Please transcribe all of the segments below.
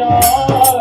रा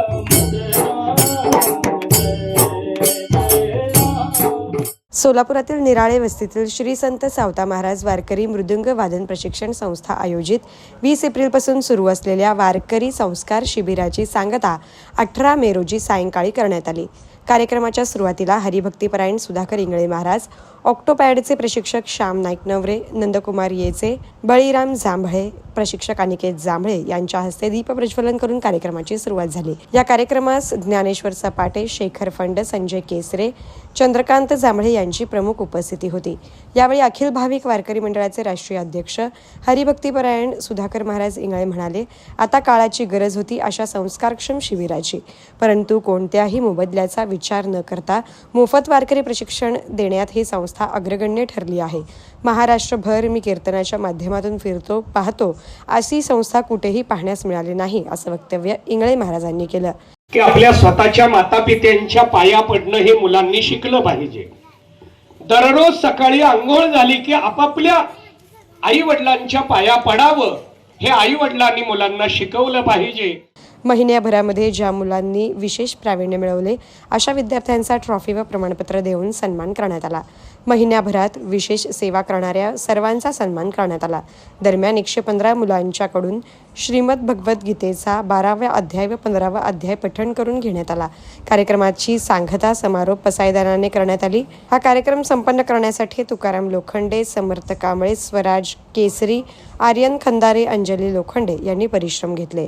सोलापुरातील निराळे वस्तीतील श्री संत सावता महाराज वारकरी मृदुंग वादन प्रशिक्षण संस्था आयोजित वीस एप्रिलपासून सुरू असलेल्या वारकरी संस्कार शिबिराची सांगता अठरा मे रोजी सायंकाळी करण्यात आली. कार्यक्रमाच्या सुरुवातीला हरिभक्तीपरायण सुधाकर इंगळे महाराज ऑक्टोपॅडचे प्रशिक्षक श्याम नाईक नवरे नंदकुमार येचे बळीराम जांभळे प्रशिक्षक अनिकेत जांभळे यांच्या हस्ते दीप प्रज्वलन करून कार्यक्रमाची सुरुवात झाली. या कार्यक्रमास ज्ञानेश्वर सपाटे शेखर फंड संजय केसरे चंद्रकांत जांभळे यांची प्रमुख उपस्थिती होती. यावेळी अखिल भाविक वारकरी मंडळाचे राष्ट्रीय अध्यक्ष हरिभक्तीपरायण सुधाकर महाराज इंगळे म्हणाले आता काळाची गरज होती अशा संस्कारक्षम शिबिराची. परंतु कोणत्याही मोबदल्याचा विचार न करता मोफत वारकरी प्रशिक्षण देण्यात ही संस्था अग्रगण्य ठरली आहे. महाराष्ट्रभर मी कीर्तनाच्या माध्यमातून फिरतो पाहतो. अशी संस्था कुठेही पाहण्यास मिळाली नाही असं वक्तव्य इंगळे महाराजांनी केलं. की आपल्या स्वतःच्या मातापित्यांच्या पाया पडणं हे मुलांनी शिकलं पाहिजे. दररोज सकाळी आंघोळ झाली की आपापल्या आई वडिलांच्या पाया पडावं हे आई वडिलांनी मुलांना शिकवलं पाहिजे. महिन्याभरामध्ये ज्या मुलांनी विशेष प्रावीण्य मिळवले अशा विद्यार्थ्यांचा ट्रॉफी व प्रमाणपत्र देऊन सन्मान करण्यात आला. महिन्याभरात विशेष सेवा करणाऱ्या सर्वांचा सन्मान करण्यात आला. दरम्यान एकशे पंधरा मुलांच्याकडून श्रीमद भगवद्गीतेचा बाराव्या अध्याय व पंधरावा अध्याय पठण करून घेण्यात आला. कार्यक्रमाची सांगता समारोप पसायदानाने करण्यात आली. हा कार्यक्रम संपन्न करण्यासाठी तुकाराम लोखंडे समर्थ कांबळे स्वराज केसरी आर्यन खंदारे अंजली लोखंडे यांनी परिश्रम घेतले.